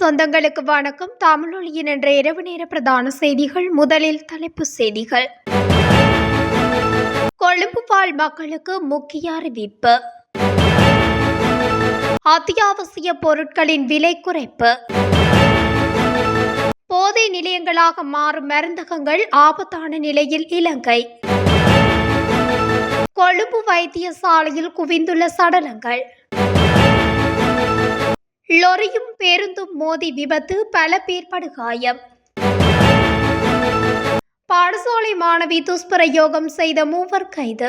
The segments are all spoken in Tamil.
சொந்தங்களுக்கு வணக்கம். தமிழொலியின் என்ற இரவு நேர பிரதான செய்திகள் முதலில் தலைப்புச் செய்திகள். கொழும்பு வாழ் மக்களுக்கு முக்கிய அறிவிப்பு. அத்தியாவசிய பொருட்களின் விலை குறைப்பு. போதை நிலையங்களாக மாறும் மருந்தகங்கள் ஆபத்தான நிலையில் இலங்கை. கொழும்பு வைத்தியசாலையில் குவிந்துள்ள சடலங்கள். லொரியும் பேருந்தும் மோதி விபத்து பல பேர் படுகாயம் பாடசாலை மாணவி துஷ்பிரயோகம் செய்த மூவர் கைது.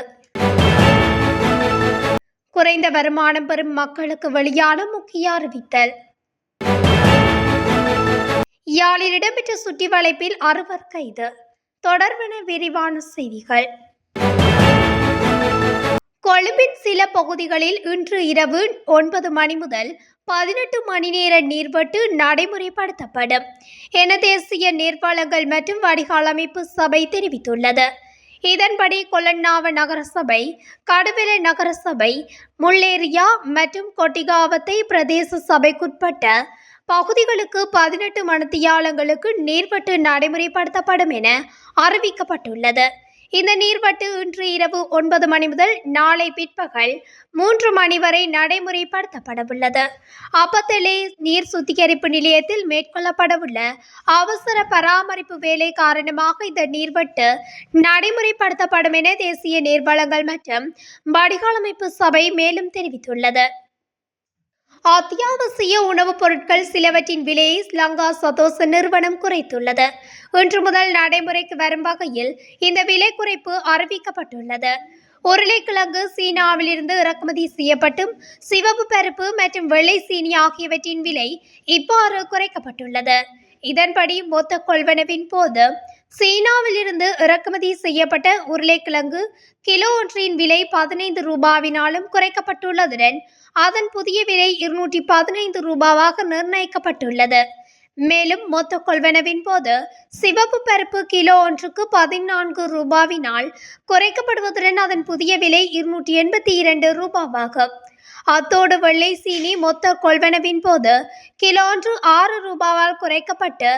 குறைந்த வருமானம் பெறும் மக்களுக்கு வெளியான முக்கிய அறிவித்தல். யாழில் இடம்பெற்ற சுற்றி வளைப்பில் அறுவர் கைது. தொடர்பென விரிவான செய்திகள். கொழும்பின் சில பகுதிகளில் இன்று இரவு ஒன்பது மணி முதல் பதினெட்டு மணி நேர நீர்வட்டு நடைமுறைப்படுத்தப்படும் என தேசிய நீர்வளங்கள் மற்றும் வடிகால் அமைப்பு சபை தெரிவித்துள்ளது. இதன்படி கொலன்னாவ நகரசபை கடுவெல நகரசபை முள்ளேரியா மற்றும் கொட்டிகாவத்தை பிரதேச சபைக்குட்பட்ட பகுதிகளுக்கு பதினெட்டு மணித்தியாலங்களுக்கு நீர்வட்டு நடைமுறைப்படுத்தப்படும் என அறிவிக்கப்பட்டுள்ளது. இந்த நீர்வட்டு இன்று இரவு ஒன்பது மணி முதல் நாளை பிற்பகல் மூன்று மணி வரை நடைமுறைப்படுத்தப்படவுள்ளது. அப்பத்தலே நீர் சுத்திகரிப்பு நிலையத்தில் மேற்கொள்ளப்படவுள்ள அவசர பராமரிப்பு வேலை காரணமாக இந்த நீர்வட்டு நடைமுறைப்படுத்தப்படும் என தேசிய நீர்வளங்கள் மற்றும் வடிகாலமைப்பு சபை மேலும் தெரிவித்துள்ளது. அத்தியாவசிய உணவுப் பொருட்கள் சிலவற்றின் விலையை ஸ்லங்கா சதோச நிறுவனம் குறைத்துள்ளது. இன்று முதல் நடைமுறைக்கு வரும் வகையில் இந்த விலை குறைப்பு அறிவிக்கப்பட்டுள்ளது. உருளைக்கிழங்கு சீனாவிலிருந்து இறக்குமதி செய்யப்பட்டும் சிவப்பு பருப்பு மற்றும் வெள்ளை சீனி ஆகியவற்றின் விலை இவ்வாறு குறைக்கப்பட்டுள்ளது. இதன்படி மொத்த கொள்வனவின் போது சீனாவிலிருந்து இறக்குமதி செய்யப்பட்ட உருளைக்கிழங்கு கிலோ ஒன்றின் விலை பதினைந்து ரூபாவினாலும் குறைக்கப்பட்டுள்ளதுடன் அதன் புதிய விலை இருநூற்றி பதினைந்து ரூபாவாக நிர்ணயிக்கப்பட்டுள்ளது. மேலும் மொத்த கொள்வனவின் போது சிவப்பு பருப்பு கிலோ ஒன்றுக்கு பதினான்கு ரூபாவினால் குறைக்கப்படுவதுடன் அதன் புதிய விலை இருநூற்றி எண்பத்தி இரண்டு ரூபாவாகும். அத்தோடு வெள்ளை சீனி மொத்த கொள்வனவின் போது கிலோ ஒன்று ஆறு ரூபாவால் குறைக்கப்பட்டு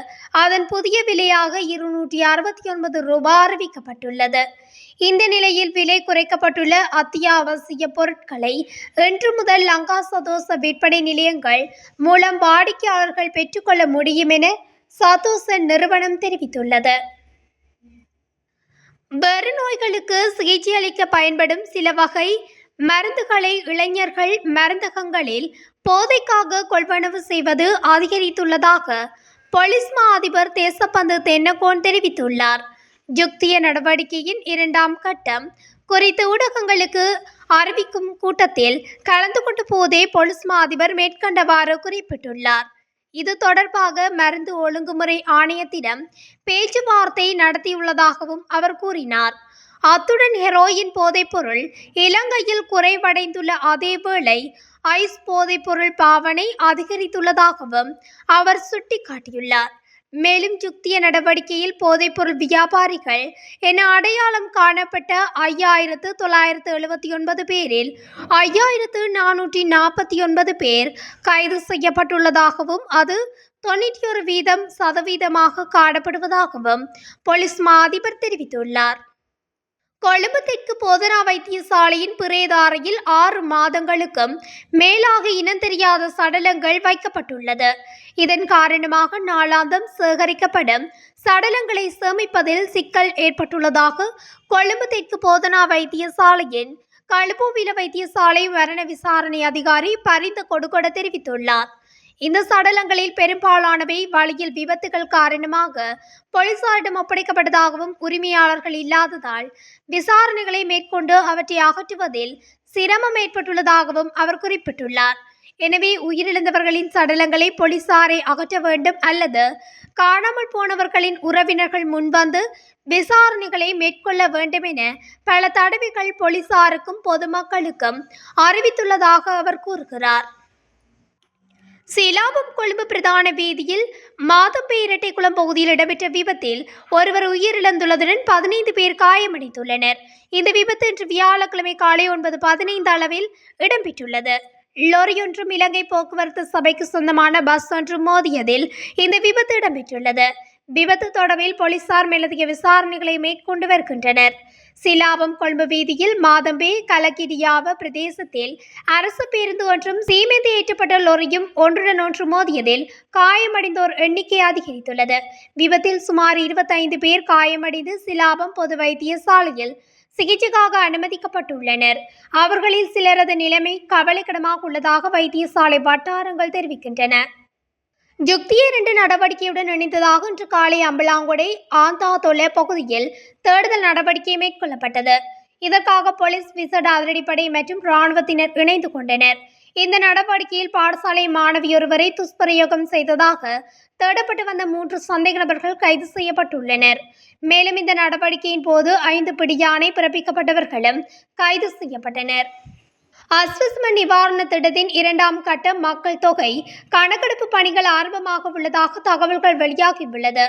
அதன் புதிய விலையாக இருநூற்றி அறுபத்தி ஒன்பது ரூபாய் அறிவிக்கப்பட்டுள்ளது. இந்த நிலையில் விலை குறைக்கப்பட்டுள்ள அத்தியாவசிய பொருட்களை இன்று முதல் லங்கா சதோச விற்பனை நிலையங்கள் மூலம் வாடிக்கையாளர்கள் பெற்றுக்கொள்ள முடியும் என சதோச நிறுவனம் தெரிவித்துள்ளது. பெருநோய்களுக்கு சிகிச்சை அளிக்க பயன்படும் சில வகை மருந்துகளை இளைஞர்கள் மருந்தகங்களில் போதைக்காக கொள்வனவு செய்வது அதிகரித்துள்ளதாக பொலிஸ்மா அதிபர் தேசப்பந்து தென்னகோன் தெரிவித்துள்ளார். யுக்திய நடவடிக்கையின் இரண்டாம் கட்டம் குறித்து ஊடகங்களுக்கு அறிவிக்கும் கூட்டத்தில் கலந்து கொண்ட போதே பொலிஸ்மா அதிபர் மேற்கண்டவாறு குறிப்பிட்டுள்ளார். இது தொடர்பாக மருந்து ஒழுங்குமுறை ஆணையத்திடம் பேச்சுவார்த்தை நடத்தியுள்ளதாகவும் அவர் கூறினார். அத்துடன் ஹெரோயின் போதைப்பொருள் இலங்கையில் குறைவடைந்துள்ள அதேவேளை ஐஸ் போதைப்பொருள் பாவனை அதிகரித்துள்ளதாகவும் அவர் சுட்டிக்காட்டியுள்ளார். மேலும் யுக்திய நடவடிக்கையில் போதைப்பொருள் வியாபாரிகள் என அடையாளம் காணப்பட்ட ஐயாயிரத்து தொள்ளாயிரத்து எழுபத்தி ஒன்பது பேரில் ஐயாயிரத்து நானூற்றி நாற்பத்தி ஒன்பது பேர் கைது செய்யப்பட்டுள்ளதாகவும் அது தொண்ணூற்றி ஒரு வீதம் சதவீதமாக காணப்படுவதாகவும் போலீஸ் மா அதிபர் தெரிவித்துள்ளார். கொழும்பு தெற்கு போதனா வைத்தியசாலையின் பிரேதாரையில் ஆறு மாதங்களுக்கும் மேலாக இனம் தெரியாத சடலங்கள் வைக்கப்பட்டுள்ளது. இதன் காரணமாக நாளாந்தம் சேகரிக்கப்படும் சடலங்களை சேமிப்பதில் சிக்கல் ஏற்பட்டுள்ளதாக கொழும்பு தெற்கு போதனா வைத்தியசாலையின் களுப்புவில வைத்தியசாலை மரண விசாரணை அதிகாரி பரிந்த கொடுகொட தெரிவித்துள்ளார். இந்த சடலங்களில் பெரும்பாலானவை வழியில் விபத்துகள் காரணமாக போலீசாரிடம் ஒப்படைக்கப்பட்டதாகவும் உரிமையாளர்கள் இல்லாததால் விசாரணைகளை மேற்கொண்டு அவற்றை அகற்றுவதில் சிரமம் ஏற்பட்டுள்ளதாகவும் அவர் குறிப்பிட்டுள்ளார். எனவே உயிரிழந்தவர்களின் சடலங்களை போலீசாரை அகற்ற வேண்டும் அல்லது காணாமல் போனவர்களின் உறவினர்கள் முன்வந்து விசாரணைகளை மேற்கொள்ள வேண்டும் என பல தடவைகள் போலீசாருக்கும் பொதுமக்களுக்கும் அறிவித்துள்ளதாக அவர் கூறுகிறார். சிலாபம் கொழும்பு பிரதான வீதியில் மாதம்பே இரட்டைக்குளம் பகுதியில் இடம்பெற்ற விபத்தில் ஒருவர் உயிரிழந்துள்ளதுடன் பதினைந்து பேர் காயமடைந்துள்ளனர். இந்த விபத்து இன்று வியாழக்கிழமை காலை ஒன்பது பதினைந்து அளவில் இடம்பெற்றுள்ளது. லொரியொன்றும் இலங்கை போக்குவரத்து சபைக்கு சொந்தமான பஸ் ஒன்று மோதியதில் இந்த விபத்து இடம்பெற்றுள்ளது. விபத்து தொடர்பில் போலீசார் மேலதிக விசாரணைகளை மேற்கொண்டு வருகின்றனர். சிலாபம் கொழும்பு வீதியில் மாதம்பே கலகிரியாவ பிரதேசத்தில் அரசு பேருந்து ஒன்றும் சீமெந்து ஏற்றப்பட்ட லொரியும் ஒன்றுடன் ஒன்று மோதியதில் காயமடைந்தோர் எண்ணிக்கை அதிகரித்துள்ளது. விபத்தில் சுமார் இருபத்தைந்து பேர் காயமடைந்து சிலாபம் பொது வைத்தியசாலையில் சிகிச்சைக்காக அனுமதிக்கப்பட்டுள்ளனர். அவர்களில் சிலரது நிலைமை கவலைக்கிடமாக உள்ளதாக வைத்தியசாலை வட்டாரங்கள் தெரிவிக்கின்றன. ஜுக்தியை இரண்டு நடவடிக்கையுடன் இணைந்ததாக இன்று காலை அம்பலாங்குடை ஆந்தா தொல்லை பகுதியில் தேடுதல் நடவடிக்கை மேற்கொள்ளப்பட்டது. இதற்காக போலீஸ் விசேட அதிரடிப்படை மற்றும் இராணுவத்தினர் இணைந்து கொண்டனர். இந்த நடவடிக்கையில் பாடசாலை மாணவியொருவரை துஷ்பிரயோகம் செய்ததாக தேடப்பட்டு வந்த மூன்று சந்தேக நபர்கள் கைது செய்யப்பட்டுள்ளனர். மேலும் இந்த நடவடிக்கையின் போது ஐந்து பிடியானை பிறப்பிக்கப்பட்டவர்களும் கைது செய்யப்பட்டனர். அஸ்வஸ்ம நிவாரண திட்டத்தின் இரண்டாம் கட்ட மக்கள் தொகை கணக்கெடுப்பு பணிகள் ஆரம்பமாக உள்ளதாக தகவல்கள் வெளியாகியுள்ளது.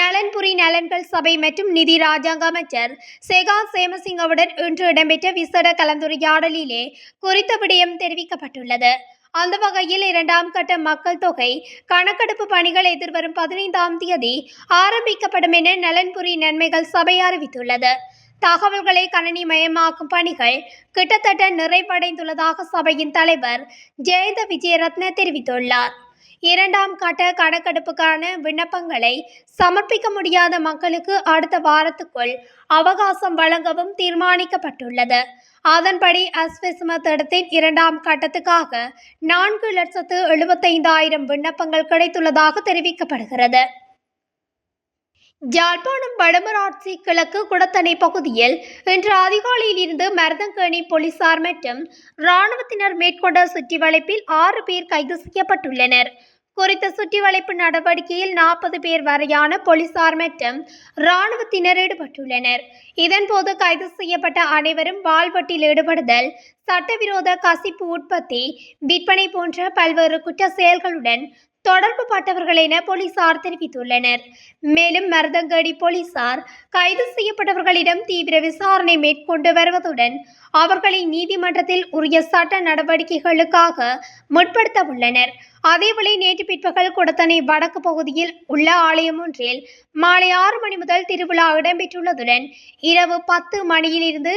நலன்புரி நலன்கள் சபை மற்றும் நிதி ராஜாங்க அமைச்சர் சேகா சேமசிங்கவுடன் இன்று இடம்பெற்ற விசேட கலந்துரையாடலிலே குறித்த விடயம் தெரிவிக்கப்பட்டுள்ளது. அந்த வகையில் இரண்டாம் கட்ட மக்கள் தொகை கணக்கெடுப்பு பணிகள் எதிர்வரும் பதினைந்தாம் தேதி ஆரம்பிக்கப்படும் என நலன்புரி நன்மைகள் சபை அறிவித்துள்ளது. தகவல்களை கணனி மயமாக்கும் பணிகள் கிட்டத்தட்ட நிறைவடைந்துள்ளதாக சபையின் தலைவர் ஜெயந்த விஜயரத்ன தெரிவித்துள்ளார். இரண்டாம் கட்ட கணக்கெடுப்புக்கான விண்ணப்பங்களை சமர்ப்பிக்க முடியாத மக்களுக்கு அடுத்த வாரத்துக்குள் அவகாசம் வழங்கவும் தீர்மானிக்கப்பட்டுள்ளது. அதன்படி அஸ்விஸ்ம திட்டத்தின் இரண்டாம் கட்டத்துக்காக நான்கு லட்சத்து எழுபத்தைந்தாயிரம் விண்ணப்பங்கள் கிடைத்துள்ளதாக தெரிவிக்கப்படுகிறது. யாழ்ப்பாணம் வடமராட்சி கிழக்கு குடத்தனை பகுதியில் இன்று அதிகாலையில் இருந்து மருதங்கேணி போலீசார் மற்றும் இராணுவத்தினர் மேற்கொண்ட சுற்றி வளைப்பில் ஆறு பேர் கைது செய்யப்பட்டுள்ளனர். குறித்த சுற்றி வளைப்பு நடவடிக்கையில் நாற்பது பேர் வரையான போலீசார் மற்றும் இராணுவத்தினர் ஈடுபட்டுள்ளனர். இதன்போது கைது செய்யப்பட்ட அனைவரும் வாழ்வட்டில் ஈடுபடுதல் சட்டவிரோத கசிப்பு உற்பத்தி விற்பனை போன்ற பல்வேறு குற்ற செயல்களுடன் தொடர்பு பட்டவர்கள் என போலீசார் தெரிவித்துள்ளனர். மேலும் மருதங்கடி போலீசார் கைது செய்யப்பட்டவர்களிடம் தீவிர விசாரணை மேற்கொண்டு வருவதுடன் அவர்களை நீதிமன்றத்தில் உரிய சட்ட நடவடிக்கைகளுக்காக முற்படுத்த உள்ளனர் அதேவேளை நேற்று பிற்பகல் குடத்தனை வடக்கு பகுதியில் உள்ள ஆலயம் ஒன்றில் மாலை ஆறு மணி முதல் திருவிழா இடம்பெற்றுள்ளதுடன் இரவு பத்து மணியிலிருந்து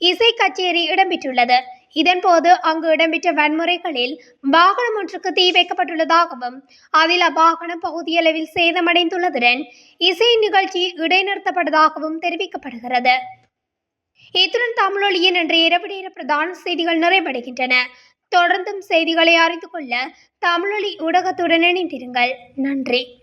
இசை கச்சேரி இடம்பெற்றுள்ளது. இதன்போது அங்கு இடம்பெற்ற வன்முறைகளில் வாகனம் ஒன்றுக்கு தீ வைக்கப்பட்டுள்ளதாகவும் அதில் அவ்வாகனம் பகுதியளவில் சேதமடைந்துள்ளதுடன் இசை நிகழ்ச்சி இடைநிறுத்தப்பட்டதாகவும் தெரிவிக்கப்படுகிறது. இத்துடன் தமிழொலியின் இன்றைய இரவு நேர பிரதான செய்திகள் நிறைவடைகின்றன. தொடர்ந்தும் செய்திகளை அறிந்து கொள்ள தமிழொலி ஊடகத்துடன் இணைந்திருங்கள். நன்றி.